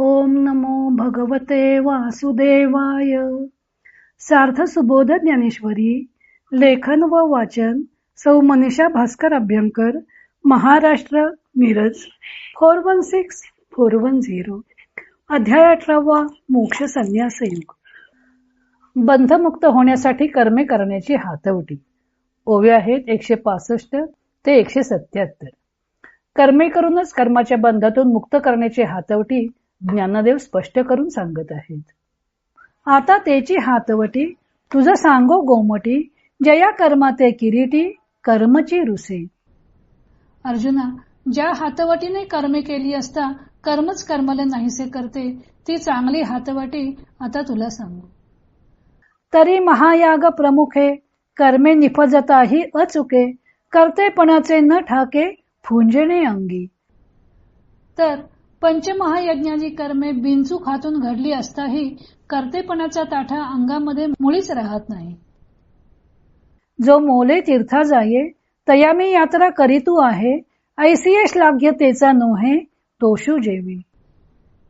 ओम नमो भगवते वासुदेवाय. सार्थ सुबोध ज्ञानेश्वरी लेखन व वाचन सौ Manisha Bhaskar Abhyankar Maharashtra Miraj four one six four one zero. अध्याय अठरावा मोक्ष संन्यास युग बंधमुक्त होण्यासाठी कर्मे करण्याची हातवटी. ओवे आहेत एकशे पासष्ट ते एकशे सत्याहत्तर. कर्मे करूनच कर्माच्या बंधातून मुक्त करण्याची हातवटी ज्ञानदेव स्पष्ट करून सांगत आहेत. आता त्याची हातवटी तुझ सांगो गोमटी जया कर्माते किरीटी कर्मची रुसे अर्जुना ज्या हातवटीने कर्मे केली असता कर्मच कर्मले नाहीसे करते ती चांगली हातवटी आता तुला सांगू. तरी महायाग प्रमुखे कर्मे निफजताही अचुके कर्तेपणाचे न ठाके फुंजणे अंगी. तर पंचमहायज्ञाची कर्मे बिनचूक हातून घडली असताही कर्तेपणाचा ताठा अंगामध्ये मुळीच राहत नाही. जो मोले तीर्था जाये तया मी यात्रा करीतू आहे ऐसियश लाग्य तेचा नोहे तोषू जेवी.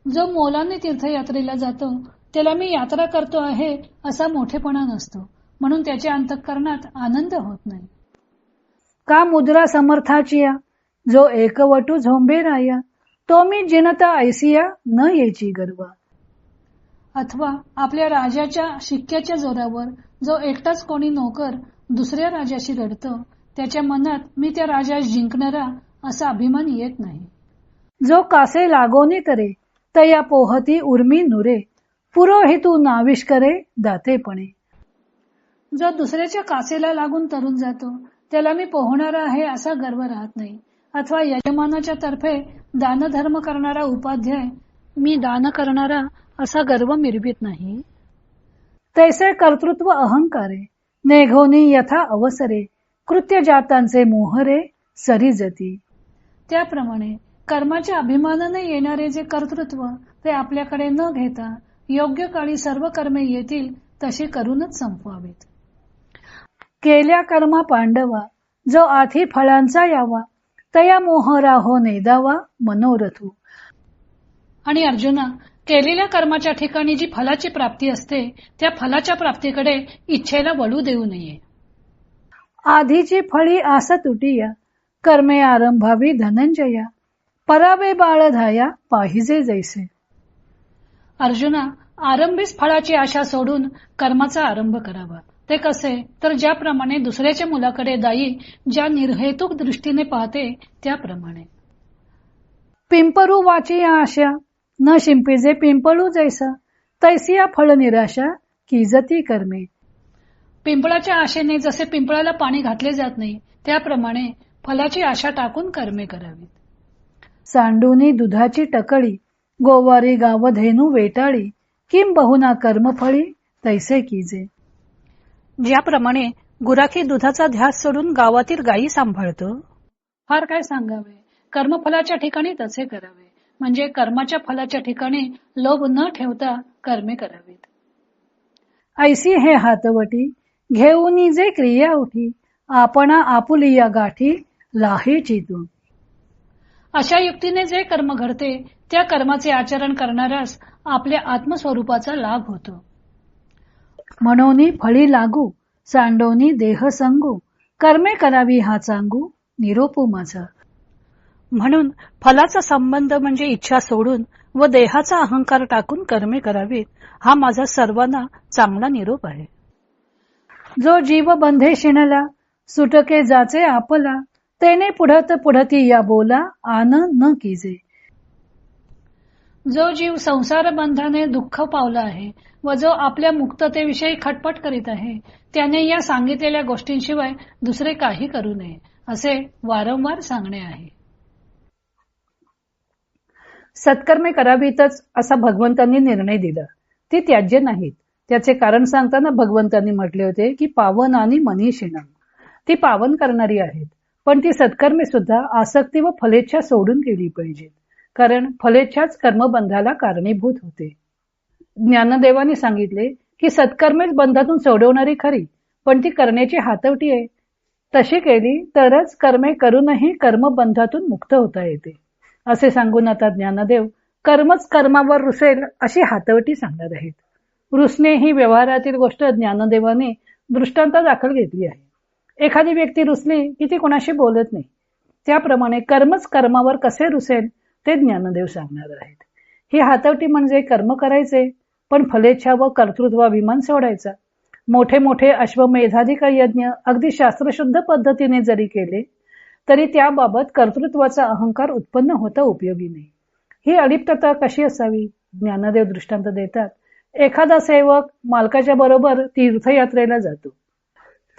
जो मोलाने तीर्थयात्रेला जातो त्याला मी यात्रा करतो आहे असा मोठेपणा नसतो म्हणून त्याच्या अंतःकरणात आनंद होत नाही. का मुद्रा समर्थाची जो एकवटू झोंबे राया तो मी जिनता ऐसिया न येची गर्व. अथवा आपल्या राजाच्या शिक्क्याच्या जोरावर जो एकटाच कोणी नोकर दुसऱ्या राजाशी लढतो त्याच्या मनात मी त्या राजास जिंकणारा असा अभिमान येत नाही. जो कासे लागोनी करे तया पोहती उर्मी नुरे पुरोहितू नाविश करे दातेपणे. जो दुसऱ्याच्या कासेला लागून तरुण जातो त्याला मी पोहणारा आहे असा गर्व राहत नाही अथवा यजमानाच्या तर्फे दानधर्म करणारा उपाध्याय मी दान करणारा असा गर्व मिरवित नाही. तैसे कर्तृत्व अहंकारे नेघोनी यथा अवसरे कृत्य जातांचे मोहरे सरीजती. त्याप्रमाणे कर्माच्या अभिमानाने येणारे जे कर्तृत्व ते आपल्याकडे न घेता योग्य काळी सर्व कर्मे येतील तशी करूनच संपवावेत. केल्या कर्मा पांडवा जो आधी फळांचा यावा तया मोहरा हो नेदावा मनोरथू. आणि अर्जुना केलेल्या कर्माच्या ठिकाणी जी फलाची प्राप्ती असते त्या फलाच्या प्राप्तीकडे इच्छेला वळू देऊ नये. आधीची फळी आस तुटिया कर्मे आरंभावी धनंजया परावे बाळ धाया पाहिजे जैसे. अर्जुना आरंभीच फळाची आशा सोडून कर्माचा आरंभ करावा. ते कसे? तर ज्याप्रमाणे दुसऱ्याच्या मुलाकडे दाई ज्या निर्हेतुक दृष्टीने पाहते त्याप्रमाणे. पिंपरू वाची आशा. न शिंपिजे पिंपळू जैसा. तैसिया फळ निराशा. किजती कर्मे. पिंपळाच्या आशेने जसे पिंपळाला पाणी घातले जात नाही त्याप्रमाणे फलाची आशा टाकून कर्मे करावीत. सांडूनी दुधाची टकळी. गोवारी गाव धेनू वेटाळी किंबहुना कर्मफळी? तैसे कीजे. ज्याप्रमाणे गुराखी दुधाचा ध्यास सोडून गावातील गायी सांभाळतो. फार काय सांगावे? कर्मफलाच्या ठिकाणी तसे करावे. म्हणजे कर्माच्या फलाच्या ठिकाणी लोभ न ठेवता कर्मे करावीत. ऐसी हे हातवटी घेऊनी जे क्रिया उठी आपणा आपुलिया गाठी लाही चितून. अशा युक्तीने जे कर्म घडते त्या कर्माचे आचरण करणाऱ्यास आपल्या आत्मस्वरूपाचा लाभ होतो. म्हणून फळी लागू सांडोनी देह संगू कर्मे करावी हा सांगू निरोपू माझा. म्हणून फलाचा संबंध म्हणजे इच्छा सोडून व देहाचा अहंकार टाकून कर्मे करावीत हा माझा सर्वांना चांगला निरोप आहे. जो जीव बंधे शिणला सुटके जाचे आपला तेने पुढत पुढती या बोला आन न किजे. जो जीव संसार बंधाने दुःख पावला आहे व जो आपल्या मुक्ततेविषयी खटपट करीत आहे त्याने या सांगितलेल्या गोष्टींशिवाय दुसरे काही करू नये असे वारंवार सांगणे आहे. सत्कर्मे करावीतच असा भगवंतांनी निर्णय दिला. ती त्याज्य नाहीत. त्याचे कारण सांगताना भगवंतांनी म्हटले होते की पावन आणि मनीषिणा ती पावन करणारी आहेत पण ती सत्कर्मे सुद्धा आसक्ती व फलेच्छा सोडून केली पाहिजेत. कारण फलेच्याच कर्मबंधाला कारणीभूत होते. ज्ञानदेवाने सांगितले की सत्कर्मेच बंधातून सोडवणारी खरी पण ती करण्याची हातवटी आहे. तशी केली तरच कर्मे करूनही कर्मबंधातून मुक्त होता येते. असे सांगून आता ज्ञानदेव कर्मच कर्मावर रुसेल अशी हातवटी सांगणार आहेत. रुसणे ही व्यवहारातील गोष्ट ज्ञानदेवाने दृष्टांत दाखल घेतली आहे. एखादी व्यक्ती रुसली की ती कोणाशी बोलत नाही. त्याप्रमाणे कर्मच कर्मावर कसे रुसेल ते ज्ञानदेव सांगणार आहेत. ही हातवटी म्हणजे कर्म करायचे पण फलेच्छा व कर्तृत्वाभिमान सोडायचा. मोठे मोठे अश्वमेधाधिक यज्ञ अगदी शास्त्रशुद्ध पद्धतीने जरी केले तरी त्याबाबत कर्तृत्वाचा अहंकार उत्पन्न होता उपयोगी नाही. ही अलिप्तता कशी असावी? ज्ञानदेव दृष्टांत देतात एखादा सेवक मालकाच्या बरोबर तीर्थयात्रेला जातो.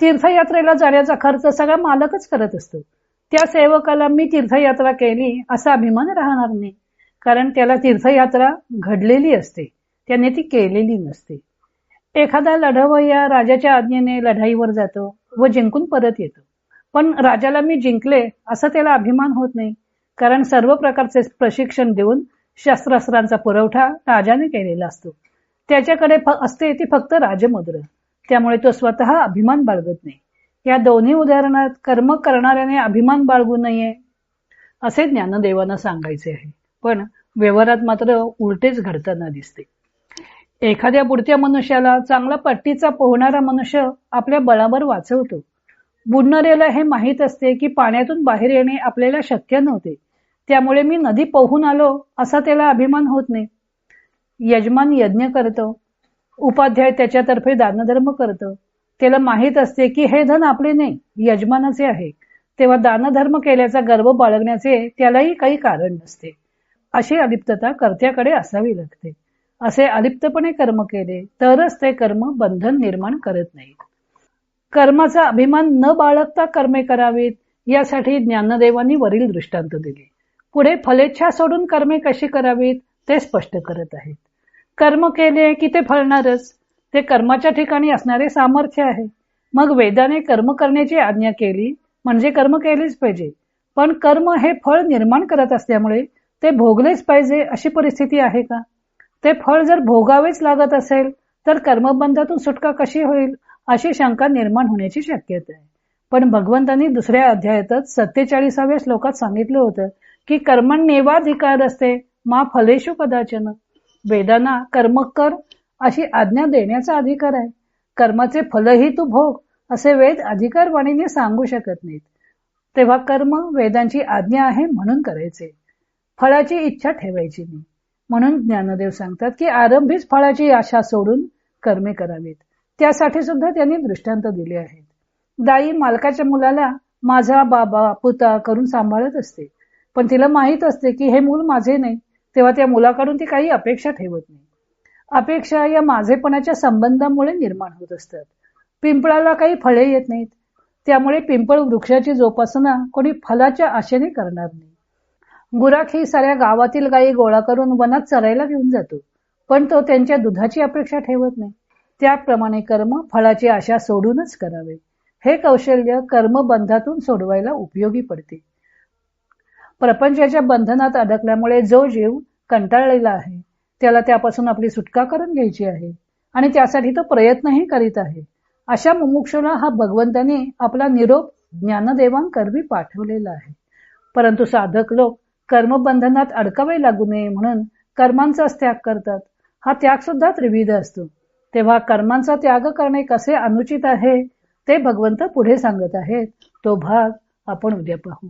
तीर्थयात्रेला जाण्याचा खर्च सगळा मालकच करत असतो. त्या सेवकाला मी तीर्थयात्रा केली असा अभिमान राहणार नाही. कारण त्याला तीर्थयात्रा घडलेली असते. त्याने ती केलेली नसते. एखादा लढवय्या राजाच्या आज्ञेने लढाईवर जातो व जिंकून परत येतो. पण राजाला मी जिंकले असं त्याला अभिमान होत नाही. कारण सर्व प्रकारचे प्रशिक्षण देऊन शस्त्रास्त्रांचा पुरवठा राजाने केलेला असतो. त्याच्याकडे असते ती फक्त राजमुद्र. त्यामुळे तो स्वतः अभिमान बाळगत नाही. या दोन्ही उदाहरणात कर्म करणाऱ्याने अभिमान बाळगू नये असे ज्ञानदेवांना सांगायचे आहे. पण व्यवहारात मात्र उलटेच घडताना दिसते. एखाद्या बुडत्या मनुष्याला चांगला पट्टीचा पोहणारा मनुष्य आपल्या बळावर वाचवतो. बुडणाऱ्याला हे माहीत असते की पाण्यातून बाहेर येणे आपल्याला शक्य नव्हते. त्यामुळे मी नदी पोहून आलो असा त्याला अभिमान होत नाही. यजमान यज्ञ करतो. उपाध्याय त्याच्यातर्फे दानधर्म करतो. त्याला माहीत असते की हे धन आपले नाही यजमानाचे आहे. तेव्हा दानधर्म केल्याचा गर्व बाळगण्याचे त्यालाही काही कारण नसते. अशी अलिप्तता कर्त्याकडे असावी लागते. असे अलिप्तपणे कर्म केले तरच ते कर्म बंधन निर्माण करत नाहीत. कर्माचा अभिमान न बाळगता कर्मे करावीत यासाठी ज्ञानदेवांनी वरील दृष्टांत दिले. पुढे फलेच्छा सोडून कर्मे कशी करावीत ते स्पष्ट करत आहेत. कर्म केले की ते फळणारच. ते कर्माच्या ठिकाणी असणारे सामर्थ्य आहे. मग वेदाने कर्म करण्याची आज्ञा केली म्हणजे कर्म केलेच पाहिजे. पण कर्म हे फळ निर्माण करत असल्यामुळे ते भोगलेच पाहिजे अशी परिस्थिती आहे का? ते फळ जर भोगावेच लागत असेल तर कर्मबंधातून सुटका कशी होईल अशी शंका निर्माण होण्याची शक्यता आहे. पण भगवंतांनी दुसऱ्या अध्यायातच सत्तेचाळीसाव्या श्लोकात सांगितलं होतं की कर्मण नेवाधिकार असते मा फलेशु कदाचन. वेदांना कर्म कर अशी आज्ञा देण्याचा अधिकार आहे. कर्माचे फलही तू भोग असे वेद अधिकारवाणीने सांगू शकत नाहीत. तेव्हा कर्म वेदांची आज्ञा आहे म्हणून करायचे. फळाची इच्छा ठेवायची नाही. म्हणून ज्ञानदेव सांगतात की आरंभीच फळाची आशा सोडून कर्मे करावीत. त्यासाठी सुद्धा त्यांनी दृष्टांत दिले आहेत. दाई मालकाच्या मुलाला माझा बाबा पुता करून सांभाळत असते. पण तिला माहीत असते की हे मूल माझे नाही तेव्हा त्या मुलाकडून ती काही अपेक्षा ठेवत नाही. अपेक्षा या माझेपणाच्या संबंधामुळे निर्माण होत असतात. पिंपळाला काही फळे येत नाहीत. त्यामुळे पिंपळ वृक्षाची जोपासना कोणी फलाच्या आशेने करणार नाही. गुराख ही साऱ्या गावातील गायी गोळा करून वनात चरायला घेऊन जातो पण तो त्यांच्या दुधाची अपेक्षा ठेवत नाही. त्याप्रमाणे कर्म फळाची आशा सोडूनच करावे. हे कौशल्य कर्मबंधातून सोडवायला उपयोगी पडते. प्रपंचाच्या बंधनात अडकल्यामुळे जो जीव कंटाळलेला आहे त्याला त्यापासून आपली सुटका करून घ्यायची आहे. आणि त्यासाठी तो प्रयत्नही करीत आहे. अशा मुमुक्षुला हा भगवंताने आपला निरोप ज्ञानदेवांकरवी पाठवलेला आहे. परंतु साधक लोक कर्मबंधनात अडकावे लागू नये म्हणून कर्मांचाच त्याग करतात. हा त्याग सुद्धा त्रिविध असतो. तेव्हा कर्मांचा त्याग करणे कसे अनुचित आहे ते भगवंत पुढे सांगत आहेत. तो भाग आपण उद्या पाहू.